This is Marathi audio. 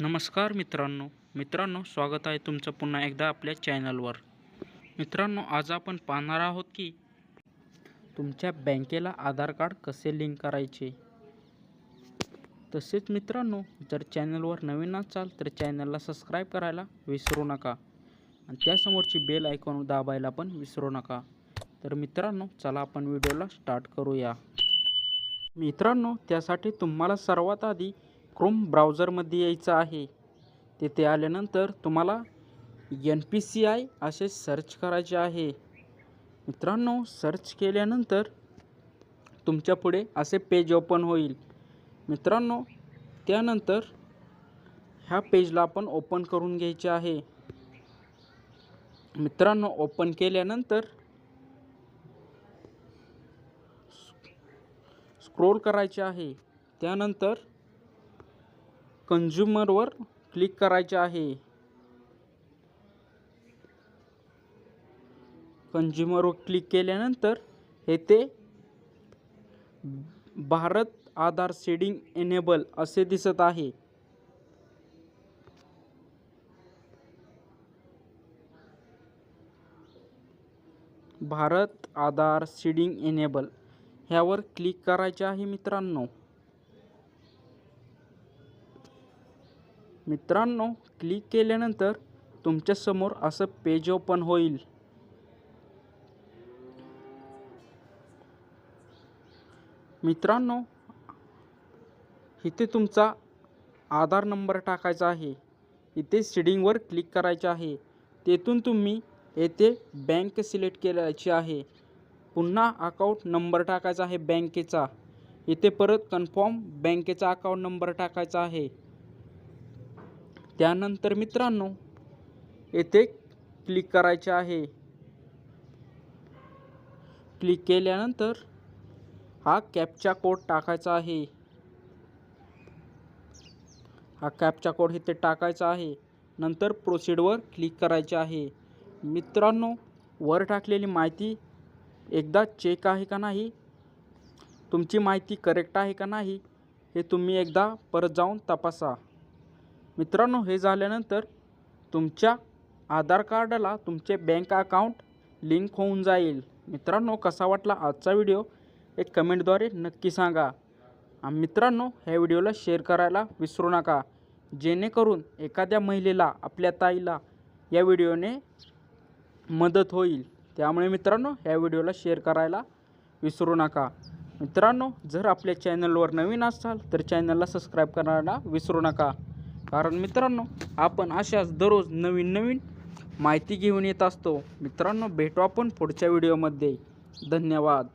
नमस्कार मित्रांनो. मित्रांनो स्वागत आहे तुमचं पुन्हा एकदा आपल्या चॅनलवर. मित्रांनो आज आपण पाहणार आहोत की तुमच्या बँकेला आधार कार्ड कसे लिंक करायचे? तसेच मित्रांनो जर चॅनलवर नवीन असाल तर चॅनलला सबस्क्राईब करायला विसरू नका आणि त्यासमोरची बेल ऐकून दाबायला पण विसरू नका. तर मित्रांनो चला आपण व्हिडिओला स्टार्ट करूया. मित्रांनो त्यासाठी तुम्हाला सर्वात आधी क्रोम ब्राउझरमध्ये यायचं आहे. तिथे आल्यानंतर तुम्हाला एन पी सी आय असे सर्च करायचे आहे. मित्रांनो सर्च केल्यानंतर तुमच्यापुढे असे पेज ओपन होईल. मित्रांनो त्यानंतर ह्या पेजला आपण ओपन करून घ्यायचे आहे. मित्रांनो ओपन केल्यानंतर स्क्रोल करायचे आहे. त्यानंतर कंझ्युमरवर क्लिक करायचे आहे. कंझ्युमरवर क्लिक केल्यानंतर येथे भारत आधार सेडिंग एनेबल असे दिसत आहे. भारत आधार सीडिंग एनेबल ह्यावर क्लिक करायचे आहे मित्रांनो. मित्रांनो क्लिक केल्यानंतर तुमच्यासमोर असं पेज ओपन होईल. मित्रांनो इथे तुमचा आधार नंबर टाकायचा आहे. इथे सिडिंगवर क्लिक करायचे आहे. तेथून तुम्ही येथे बँक सिलेक्ट करायची आहे. पुन्हा अकाउंट नंबर टाकायचा आहे बँकेचा इथे परत कन्फर्म बँकेचा अकाउंट नंबर टाकायचा आहे. त्यानंतर मित्रांनो येथे क्लिक करायचे आहे. क्लिक केल्यानंतर हा कॅपचा कोड टाकायचा आहे. हा कॅपचा कोड इथे टाकायचा आहे. नंतर प्रोसीडवर क्लिक करायचे आहे. मित्रांनो वर टाकलेली माहिती एकदा चेक आहे का नाही? तुमची माहिती करेक्ट आहे का नाही? हे तुम्ही एकदा परत जाऊन तपासा. मित्रांनो हे झाल्यानंतर तुमच्या आधार कार्डाला तुमचे बँक अकाउंट लिंक होऊन जाईल. मित्रांनो कसा वाटला आजचा व्हिडिओ? एक कमेंटद्वारे नक्की सांगा. आणि मित्रांनो ह्या व्हिडिओला शेअर करायला विसरू नका. जेणेकरून एखाद्या महिलेला आपल्या ताईला या व्हिडिओने मदत होईल. त्यामुळे मित्रांनो ह्या व्हिडिओला शेअर करायला विसरू नका. मित्रांनो जर आपल्या चॅनलवर नवीन असाल तर चॅनलला सबस्क्राईब करायला विसरू नका. कारण मित्रांनो आपण अशाच दररोज नवीन नवीन माहिती घेऊन येत असतो. मित्रांनो भेटू आपण पुढच्या व्हिडिओमध्ये धन्यवाद.